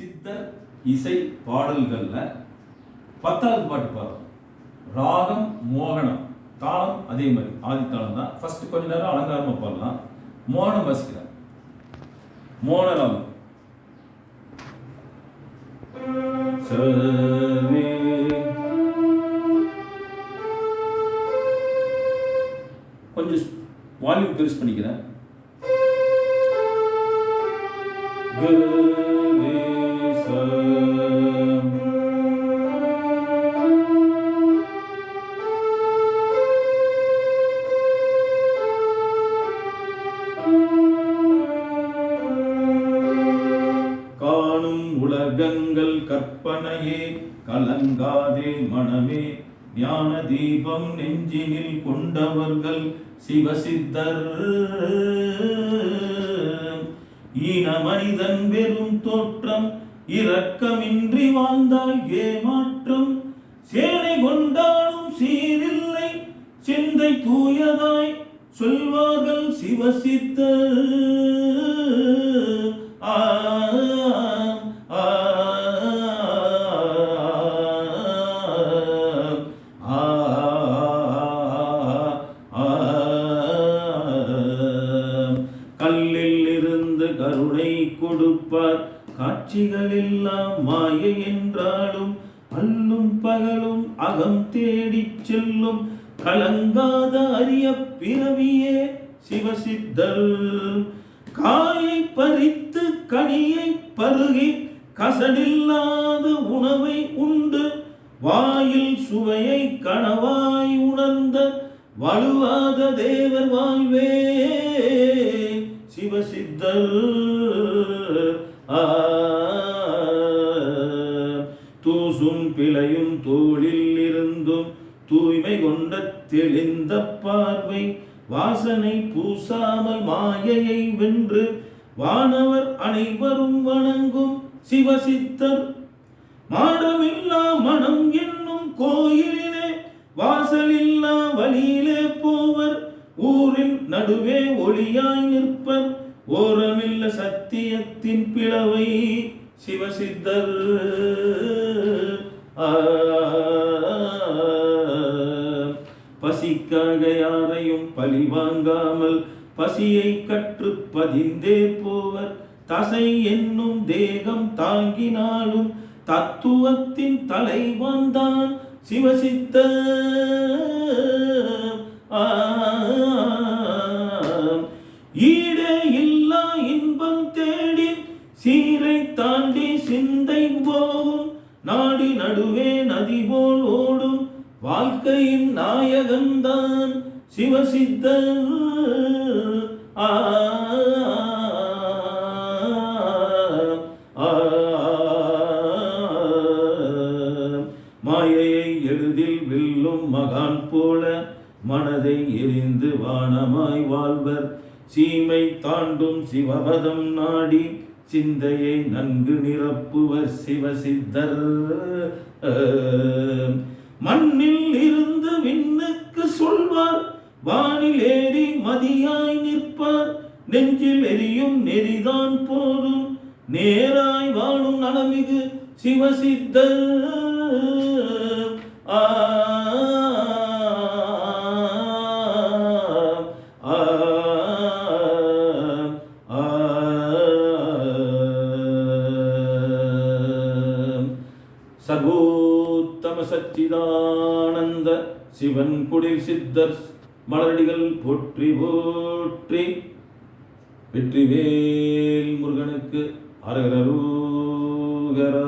சித்த இசை பாடல்கள்ல பத்தாவது பாட்டு பாடுறோம் ராகம் மோகனம் தாளம் அதே மாதிரி. ஆதி தாளம் தான். ஃபர்ஸ்ட் கொஞ்ச நேரம் அலங்காரமா பாடலாம். மோகனம் வசிக்கிறேன். மோகன சரி கொஞ்சம் வால்யூம் பெருசு பண்ணிக்கிறேன். கங்கங்கள் கற்பனையே கலங்காதே மனமே. ஞான தீபம் நெஞ்சினில் கொண்டவர்கள் சிவசித்தர். ஈன மனிதன் வெறும் தோற்றம் இரக்கமின்றி வாழ்ந்தால் ஏமாற்றம். சேனை கொண்டாலும் சீரில்லை சிந்தை தூயதாய் சொல்வார்கள் சிவசித்தர். கொடுப்பார் காட்சிகள் எல்லாம் மாயை என்றாலும் அல்லும் பகலும் அகம் தேடிச் செல்லும் கலங்காத அரிய பிறவியே சிவசித்தல் காயை பறித்து கனியை பருகி கசடில்லாத உணவை உண்டு. வாயில் சுவையை கனவாய் உணர்ந்த வலுவாத தேவர் வாழ்வே. சிவசித்தர் தூசும் பிழையும் தோளில் இருந்தும் தூய்மை கொண்ட தெளிந்த பார்வை. வாசனை பூசாமல் மாயையை வென்று வானவர் அனைவரும் வணங்கும் சிவசித்தர். மாடமில்லா மனம் என்னும் கோயிலிலே வாசலில் நடுவே ஒளியாய் நிற்பர். ஓரமில்ல சத்தியத்தின் பிளவை சிவசித்தர். ஆ, பசிக்காக யாரையும் பழி வாங்காமல் பசியை கற்று பதிந்தே போவர். தசை என்னும் தேகம் தாங்கினாலும் தத்துவத்தின் தலைவன் தான் சிவசித்த ஆ சீரை தாண்டி சிந்தை போகும் நாடி நடுவே நதி போல் ஓடும் வாழ்க்கையின் நாயகன்தான் சிவசித்தர் ஆ, மாயையை எளிதில் வெல்லும் மகான் போல மனதை எரிந்து வானமாய் வாழ்வர் சீமை தாண்டும் சிவபதம் நாடி சிந்தையை நன்கு நிரப்புவர் சிவசித்தர். மண்ணில் இருந்து விண்ணுக்கு சொல்வார் வானில் ஏறி மதியாய் நிற்பார். நெஞ்சில் எரியும் நெறிதான் போதும் நேராய் வாழும் நலமிகு சிவசித்தர். ஆ ஆ, ஆ, சர்வோத்தம சச்சிதானந்த சிவன் குடில் சித்தர் மலரடிகள் போற்றி போற்றி வெற்றிவேல் முருகனுக்கு அரகரூகரா